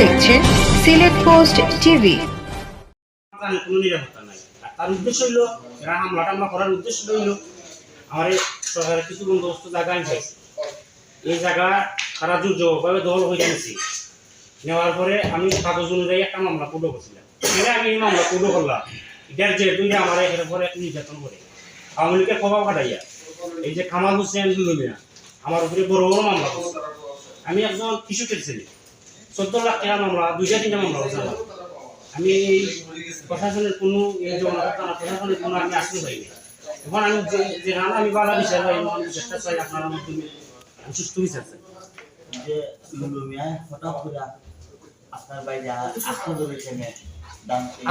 দেখছেন Sylhet post TV. কোনো নিরাপত্তা নাই। তার উদ্দেশ্য হইল, এরা হামলা টামলা করার উদ্দেশ্য হইল এই সরকারের কিছু বন্দোবস্ত জায়গা পাইছি। এই জায়গা তারা দুর্যোগভাবে দল হয়ে গেছে নেওয়ার পরে আমি কাগজ অনুযায়ী একটা মামলা পুরো করছিলাম। সেখানে আমি এই মামলা পুরো করলাম। এটার যে আমার এর এক নির্যাতন করে। আওয়ামী লীগের প্রভাব খাটাইয়া। এই যে কামাল হোসেন আমার উপরে বড় বড় মামলা আমি একজন কৃষকের ছেলে। চোদ্দ লাখ টাকা মামলা দুইটা তিনটা মামলা করছে আমি এই প্রশাসনের কোনো এই জনতা প্রশাসনের কোনো আমি আশ্রয় পাইনি এখন আমি যে রান্না আমি বালা বিচার পাই মন চেষ্টা চাই আপনার মাধ্যমে আমি সুস্থ বিচার চাই যে হঠাৎ করে আপনার বাইরে আত্ম ধরেছেন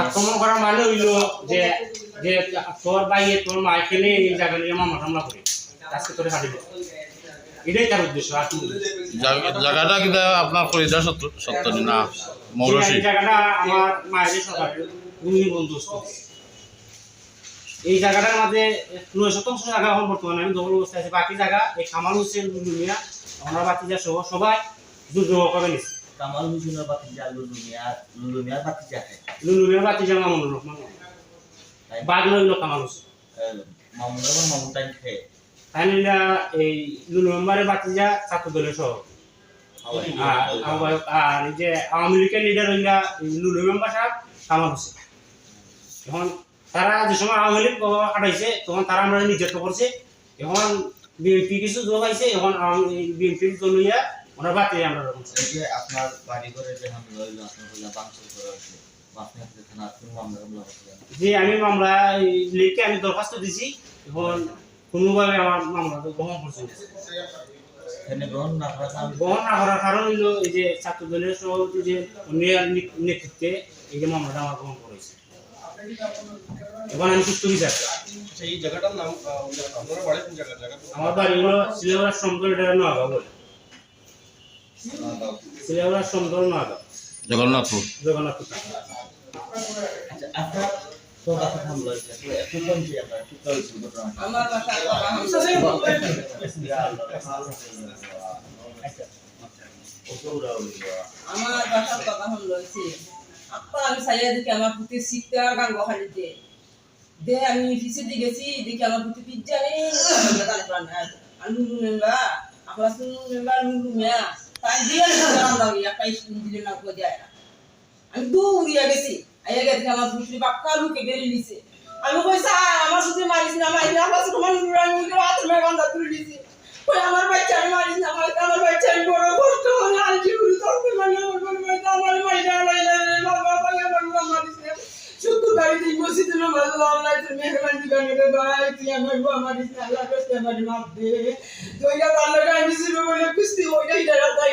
আক্রমণ করার মানে হইল যে যে তোর বাইয়ে তোর মায় খেলে এই জায়গা নিয়ে মামলা টামলা করে। আজকে তোরে হারিয়ে এটাই তার উদ্দেশ্য আর জায়গাটা কিন্তু আপনার খরিদার সত্য সত্য না? মৌরসি এই জায়গাটা আমার মায়ের সরকারের ভূমি বন্দোবস্ত এই জায়গাটার মাঝে নয় শতাংশ জায়গা এখন বর্তমানে আমি দখল অবস্থায় আছে। বাকি জায়গা এই কামাল হোসেন লুলুমিয়া আমরা বাতিজা সহ সবাই দুর্যোগ করে নিচ্ছি কামাল হুসেনের বাতিজা লুলু মিয়া লুলু মিয়ার বাতিজা খায় লুলুমিয়া বাতিজা মামুনুর রহমান। তাই বাঘ নইল কামাল হোসেন। মামুন এবং মামুন টাইম খেয়ে তাই নিলা এই লুলু মেম্বারের বাতিজা ছাত্র দলের সহ আর এই যে আওয়ামী লীগের লিডার হইলা লুলু মেম্বার সাহেব কামাল হোসেন। এখন তারা যে সময় আওয়ামী লীগ হাঁটাইছে তখন তারা আমরা নির্যাতন করছে। এখন বিএনপি কিছু যোগ আইছে এখন বিএনপির জন্য ইয়া ওনার বাতি আমরা যে আপনার বাড়ি ঘরে যে হামলা হইল আপনার হইল করা হয়েছে যে আমি মামলা লীগকে আমি দরখাস্ত দিছি। এখন কোনোভাবে আমার মামলা গ্রহণ করছে না। গ্রহণ না করার কারণ হইল এই যে ছাত্র দলের সভাপতি যে নেতৃত্বে এই যে মামলাটা আমার গ্রহণ করেছে এখন আমি সুস্থ বিচার সেই জায়গাটার নাম আহ, বাড়ি কোন জায়গা জায়গা আমার বাড়ি হলো সিলেবাস সমতল এটা নোয়াগাঁও বলে। সিলেবাস সমতল নোয়াগাঁও জগন্নাথপুর জগন্নাথ আচ্ছা আপনার হামলা হয়েছে। ঘটনা। আমার বাসা আমার কথা লইছে আপা আমি সাইয়া দেখি আমার পুঁতি শিখতে আর গান গহালিতে। দে আমি ফিসে দিয়ে গেছি দেখি আমার পুঁতি পিজ্জা নেই। আর লুলু মেম্বা আপনার শুনু মেম্বা লুলু মিয়া। তাই দিয়ে জানান একটা দিলে না যায় আমি দৌড়িয়া গেছি। আইয়া গেছি আমার পুঁতি বাক্কা লুকে বেরিয়ে নিছে। আমি কইসা আমার শুধু মারিস না মারিস না, আমার শুধু মানুষ আমি হাতের মেয়ে বান্ধা তুলে দিছি আমার বাচ্চা আমি মারিস না, আমার আমার বাচ্চা আমি বড় কষ্ট মানে আলজি করি তর্ক মানে আমার বড় বাচ্চা আমার মারি না লাই না বাবা বাবা বাবা মারিস না। শুধু বাড়িতে দিল মাঝে আল্লাহ তুমি মেহমান দিবেন রে আমার বাবা মারিস আল্লাহ আমার মাপ দে। তোইয়া আল্লাহ গাই মিছিল বলে কুস্তি ওইটা ইটা তাই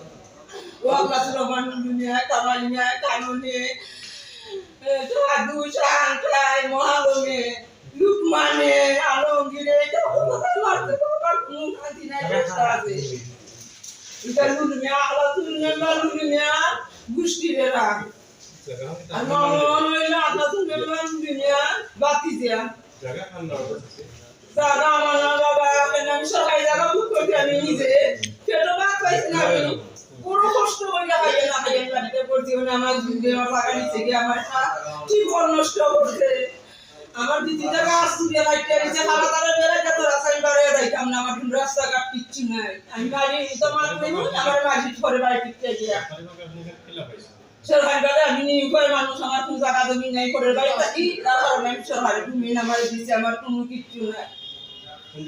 আপনার রহমান দুনিয়া কামালিয়া কানুনে জাদু শান্তাই মহালমে লুকমানে আলমগীরে কোন গুষ্টিরে রাখ বাতি দিয়া দাদা আমার বাবা কেন আমি সবাই জায়গা বুক করতে, আমি নিজে। সেটা বাদ পাইছি না আমি পুরো কষ্ট করে খাইয়ে না খাইয়ে বাড়িতে পড়ছি মানে আমার আমার টাকা নিচে গিয়ে আমার ঠিক নষ্ট করছে আমার দিদি জায়গা আসুরিয়া লাইটে নিচে খাওয়া তারা বেড়াইতে তো রাস্তায় বাড়ি যাইতাম না, আমার রাস্তাঘাট কিচ্ছু নাই। আমি বাড়ি তো আমার আমার বাড়ি পরে বাড়ি টিকতে গিয়া। করে মানুষ, আমার কোনো জায়গা জমি নাই করে বাড়ি ভূমি আমার আমার কোনো কিচ্ছু নাই। কোন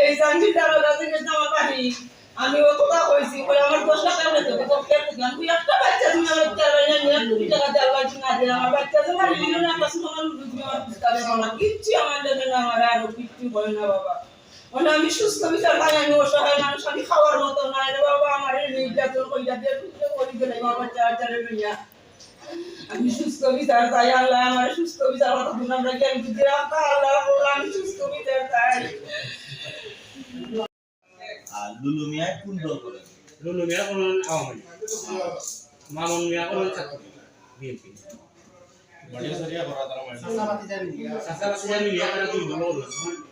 এই জানি তারা গাছে আমার বাড়ি আমি ও কথা কইছি আমার দশ টাকা তুই একটা বাচ্চা, তুমি আমার টাকা দেওয়া তার বাবা উঠি কিচ্ছে না কাছে গেছে আমার আমি ও কথা কইছি বাচ্চা যখন বিভিন্ন একটা সময় তুমি আমার বুঝতে না কিচ্ছু আমার দেবে না আমার আরও কিচ্ছু বলে না বাবা মানে আমি সুস্থ বিচার পাই আমি অসহায় মানুষ আমি খাওয়ার মতো নাই রে বাবা আমার এই নির্যাতন কইরা দিয়ে সুস্থ করি গেলে আমার বাচ্চা বাচ্চারে লইয়া আমি সুস্থ বিচার চাই আল্লাহ আমার সুস্থ বিচার কথা শুনে আমরা জ্ঞান বুদ্ধি রাখা আল্লাহ আমি সুস্থ বিচার চাই আর লুলু মিয়া কোন দল করে? লুলু মিয়া কোনো আওয়ামী মামুন মিয়া কোনো ছাত্র? বিএনপি। বাড়ি সারিয়া করা তারা মাইন্ড চাচা বাচ্চা মিলিয়ে তারা দুই দল হলো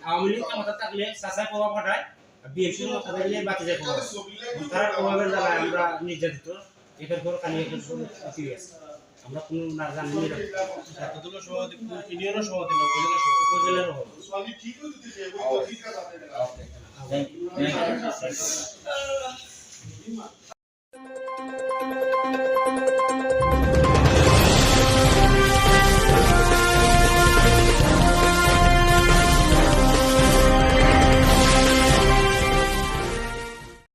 আওয়ামী লীগ ক্ষমতা থাকলে চাচা প্রভাব খাটায় বিএনপি ক্ষমতা থাকলে বাকি যায় প্রভাব তারা প্রভাবের দ্বারা আমরা নির্যাতিত একের পর একের পর সিরিয়াস আমরা কোনো না জানি না ছাত্রদলের সভাপতি ইউনিয়নের সভাপতি না উপজেলার সভাপতি উপজেলার হব থ্যাংক ইউ